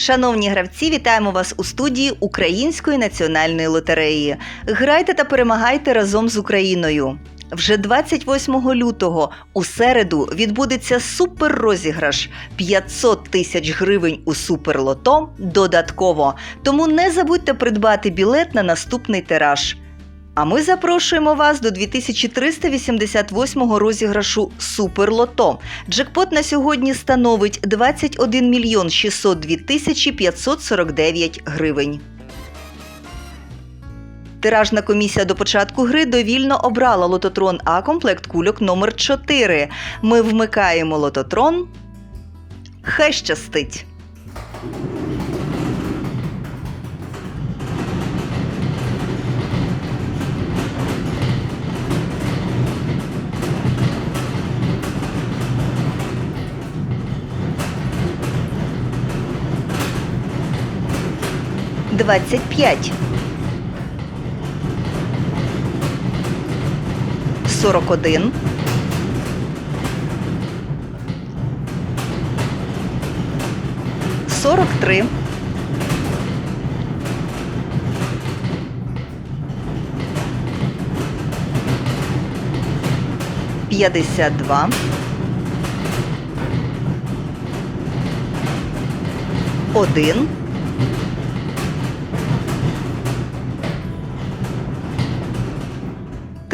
Шановні гравці, вітаємо вас у студії Української національної лотереї. Грайте та перемагайте разом з Україною. Вже 28 лютого у середу відбудеться суперрозіграш 500 тисяч гривень у суперлото додатково. Тому не забудьте придбати білет на наступний тираж. А ми запрошуємо вас до 2388 розіграшу Суперлото. Джекпот на сьогодні становить 21 мільйон 602 тисячі 549 гривень. Тиражна комісія до початку гри довільно обрала лототрон А комплект кульок номер 4 Ми вмикаємо лототрон. Хай щастить! Двадцять п'ять. Сорок один. Сорок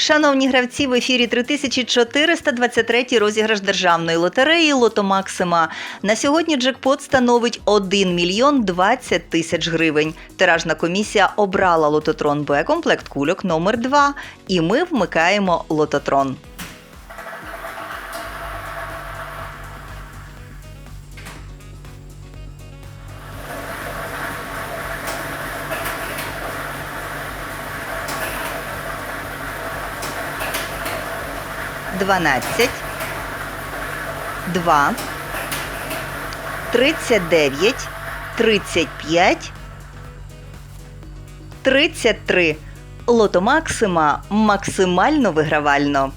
Шановні гравці, в ефірі 3423 розіграш державної лотереї Лото Максима. На сьогодні джекпот становить 1 мільйон 20 тисяч гривень. Тиражна комісія обрала лототрон Б комплект кульок номер 2 і ми вмикаємо лототрон. Дванадцять, два, тридцять дев'ять, тридцять п'ять, тридцять три. Лото Максима максимально вигравально.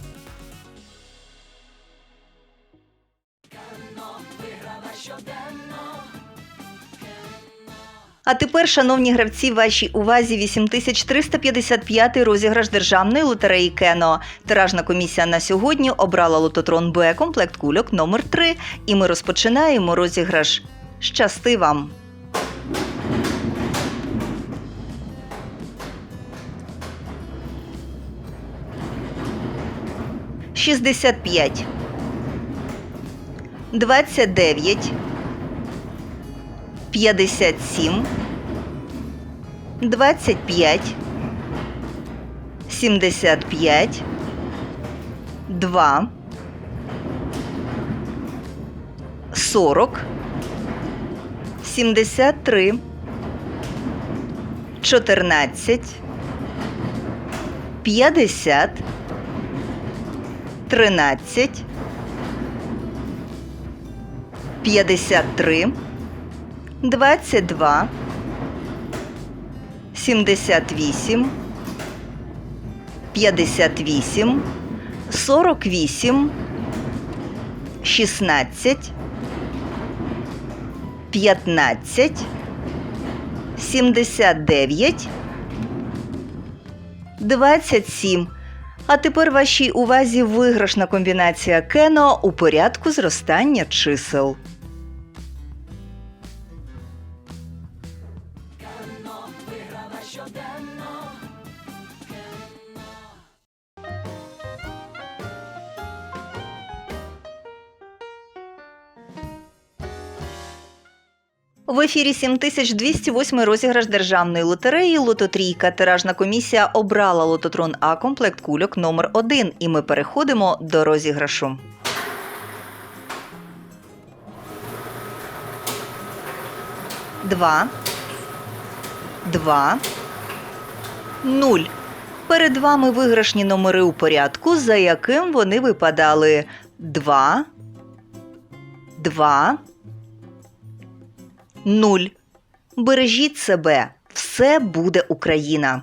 А тепер, шановні гравці, вашій увазі 8355 розіграш державної лотереї Кено. Тиражна комісія на сьогодні обрала лототрон Б комплект кульок номер 3 і ми розпочинаємо розіграш. Щасти вам! Шістдесят п'ять. Двадцять дев'ять. 57, 25, 75, 2, 40, 73, 14, 50, 13, 53, 22, 78, 58, 48, 16, 15, 79, 27. А тепер вашій увазі виграшна комбінація Кено у порядку зростання чисел. В ефірі 7208 розіграш державної лотереї Лототрійка. Тиражна комісія обрала лототрон А комплект кульок номер 1 і ми переходимо до розіграшу. Два. Два. Нуль. Перед вами виграшні номери у порядку, за яким вони випадали 2, 2, 0. Бережіть себе. Все буде Україна!